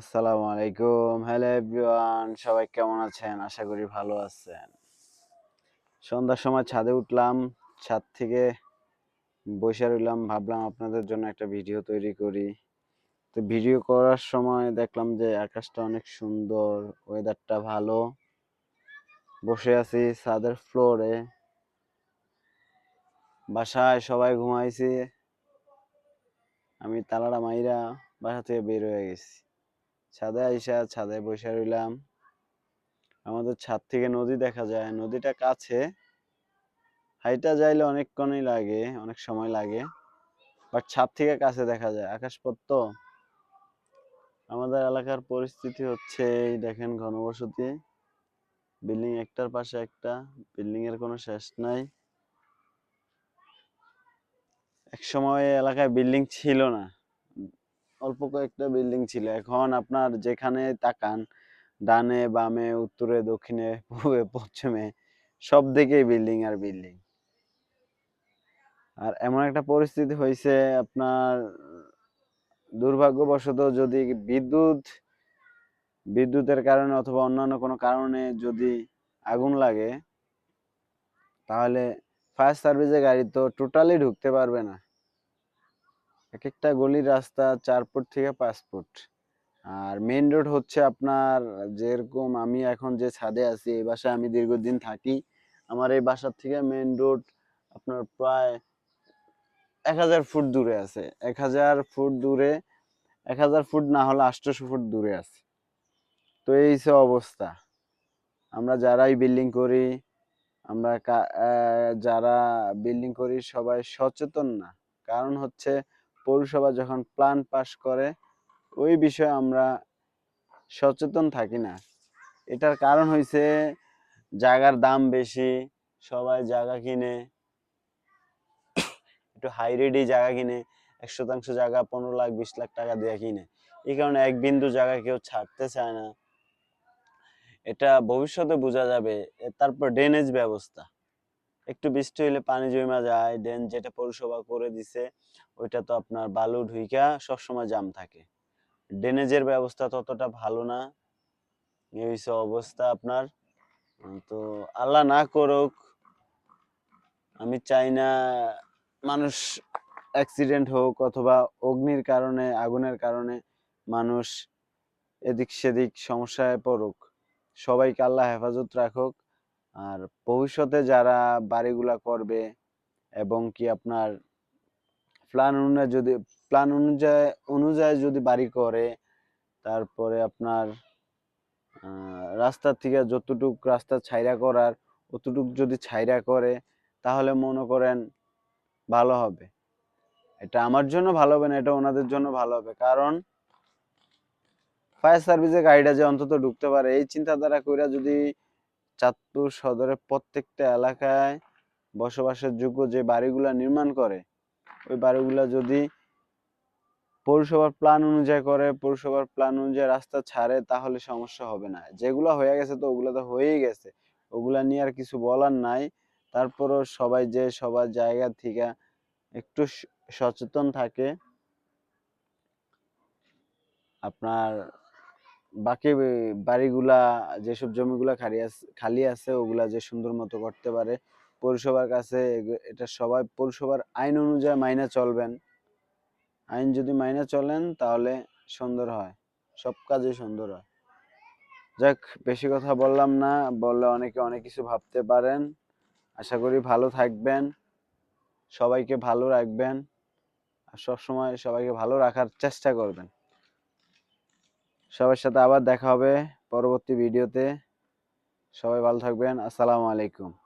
আসসালামু আলাইকুম। Hello everyone সবাই কেমন আছেন? আশা করি ভালো আছেন। সন্ধ্যার সময় ছাদে উঠলাম, ছাদ থেকে বসে রইলাম, ভাবলাম আপনাদের জন্য একটা ভিডিও তৈরি করি। তো ভিডিও করার সময় দেখলাম যে আকাশটা অনেক সুন্দর ওয়েদারটা ভালো। বসে আছি ছাদের ফ্লোরে বাসায় সবাই ঘুমাইছি। আমি তালাটা মাইরা বাসা থেকে বের হয়ে গেছি। ছাদে আইসা, ছাদে বসে রইলাম। আমাদের ছাদ থেকে নদী দেখা যায়। নদীটা কাছে। হাইটা যাইলে অনেকক্ষণই লাগে, অনেক সময় লাগে। বাট ছাদ থেকে কাছে দেখা যায়। আকাশপথ আমাদের এলাকার পরিস্থিতি হচ্ছে, এই দেখেন ঘনবসতি। বিল্ডিং একটার পাশে একটা, বিল্ডিং এর কোনো শেষ নাই। এক সময় এলাকায় বিল্ডিং ছিল না। অল্প কয়েকটা বিল্ডিং ছিল। এখন আপনার যেখানে তাকান, ডানে, বামে, উত্তরে, দক্ষিণে, পূবে, পশ্চিমে, সব দিকেই বিল্ডিং আর বিল্ডিং। আর এমন একটা পরিস্থিতি হয়েছে আপনার দুর্ভাগ্যবশত যদি বিদ্যুৎ, বিদ্যুতের কারণে অথবা অন্যান্য কোনো কারণে যদি আগুন লাগে, তাহলে ফায়ার সার্ভিসের গাড়ি তো টোটালি ঢুকতে পারবে না। এক একটা গলির রাস্তা চার ফুট থেকে পাঁচ ফুট। আর মেইন রোড হচ্ছে আপনার যেরকম আমি এখন যে ছাদে আছি, এই বাসায় আমি দীর্ঘদিন থাকি। আমার এই বাসার থেকে মেইন রোড আপনার প্রায় এক হাজার ফুট দূরে আছে। এক হাজার ফুট দূরে, এক হাজার ফুট না হলে আটশোশো ফুট দূরে আছে। তো এই সে অবস্থা। আমরা যারাই বিল্ডিং করি, আমরা যারা বিল্ডিং করি সবাই সচেতন না। কারণ হচ্ছে পৌরসভা যখন প্ল্যান পাস করে, ওই বিষয়ে আমরা সচেতন থাকি না। এটার কারণ হইছে জায়গার দাম বেশি, সবাই জায়গা কিনে, একটু হাই রেটে জায়গা কিনে, এক শতাংশ জায়গা পনেরো লাখ, বিশ লাখ টাকা দিয়ে কিনে। এই কারণে এক বিন্দু জায়গা কেউ ছাড়তে চায় না। এটা ভবিষ্যতে বোঝা যাবে। তারপর ড্রেনেজ ব্যবস্থা। একটু বৃষ্টি হলে পানি জমা যায় ড্রেন যেটা পৌরসভা করে দিছে ওইটা তো আপনার বালু ঢুইকা সবসময় জাম থাকে। ড্রেনেজের ব্যবস্থা ততটা ভালো না। এই অবস্থা আপনার। তো আল্লাহ না করুক, আমি চাই না মানুষ অ্যাক্সিডেন্ট হোক অথবা অগ্নির কারণে, আগুনের কারণে মানুষ এদিক সেদিক সমস্যায় পড়ুক। সবাইকে আল্লাহ হেফাজত রাখুক। আর ভবিষ্যতে যারা বাড়িগুলা করবে এবং কি আপনার প্ল্যান অনুযায়ী যদি প্ল্যান অনুযায়ী অনুযায়ী যদি বাড়ি করে তারপরে আপনার আহ, রাস্তার থেকে যতটুক রাস্তা ছাইরা করার অতটুক যদি ছাইরা করে তাহলে মনে করেন ভালো হবে। এটা আমার জন্য ভালো হবে না এটা ওনাদের জন্য ভালো হবে। কারণ ফায়ার সার্ভিসের গাড়িটা যে অন্তত ঢুকতে পারে এই চিন্তাধারা কইরা যদি চাঁদপুর সদরের প্রত্যেকটা এলাকায় বসবাসের যোগ্য যে বাড়িগুলা নির্মাণ করে ওই বাড়িগুলা যদি পৌরসভার প্ল্যান অনুযায়ী করে, পৌরসভার প্ল্যান অনুযায়ী রাস্তা ছাড়ে, তাহলে সমস্যা হবে না। যেগুলো হয়ে গেছে তো ওগুলো তো হয়েই গেছে। ওগুলা নিয়ে আর কিছু বলার নাই। তারপরও সবাই যে সবার জায়গা থেকে একটু সচেতন থাকে। আপনার বাকি বাড়িগুলা, যেসব জমিগুলা খালি আছে খালি আছে, ওগুলা যে সুন্দর মতো করতে পারে পৌরসভার কাছে এটা সবাই পৌরসভার আইন অনুযায়ী মাইনে চলবেন। আইন যদি মাইনে চলেন, তাহলে সুন্দর হয়। সব কাজে সুন্দর হয়। যাক, বেশি কথা বললাম না। বললে অনেকে অনেক কিছু ভাবতে পারেন। আশা করি ভালো থাকবেন। সবাইকে ভালো রাখবেন। আর সবসময় সবাইকে ভালো রাখার চেষ্টা করবেন। সবার সাথে আবার দেখা হবে পরবর্তী ভিডিওতে। সবাই ভালো থাকবেন। আসসালামু আলাইকুম।